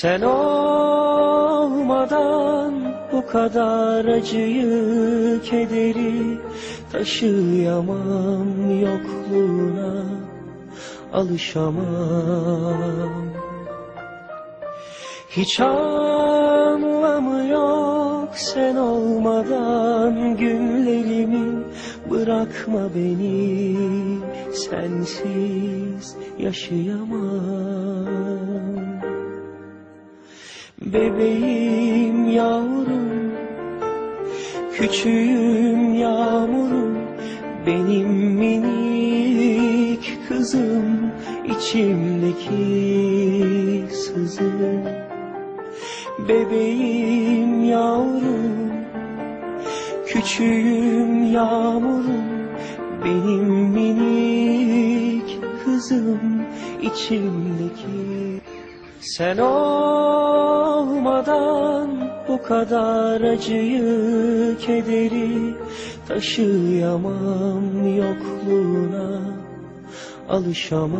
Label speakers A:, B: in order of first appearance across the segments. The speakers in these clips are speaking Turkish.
A: Sen olmadan bu kadar acıyı, kederi taşıyamam yokluğuna alışamam. Hiç anlamı yok sen olmadan günlerimi bırakma beni sensiz yaşayamam. Bebeğim yavrum Küçüğüm yağmurum Benim minik kızım içimdeki sızım Bebeğim yavrum Küçüğüm yağmurum Benim minik kızım içimdeki. Sen olmadan bu kadar acıyı, kederi taşıyamam yokluğuna alışamam.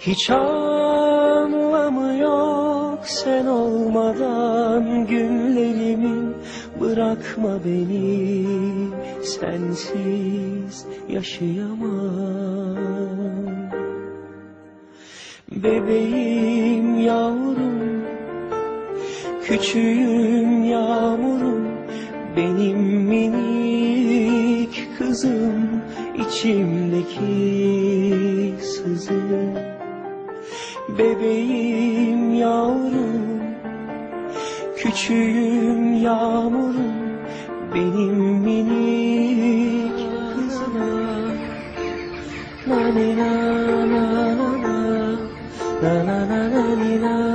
A: Hiç anlamı yok sen olmadan günlerimin bırakma beni sensiz yaşayamam. Bebeğim yavrum Küçüğüm yağmurum Benim minik kızım içimdeki sızım Bebeğim yavrum Küçüğüm yağmurum Benim minik kızım Na na na na na na Na na na na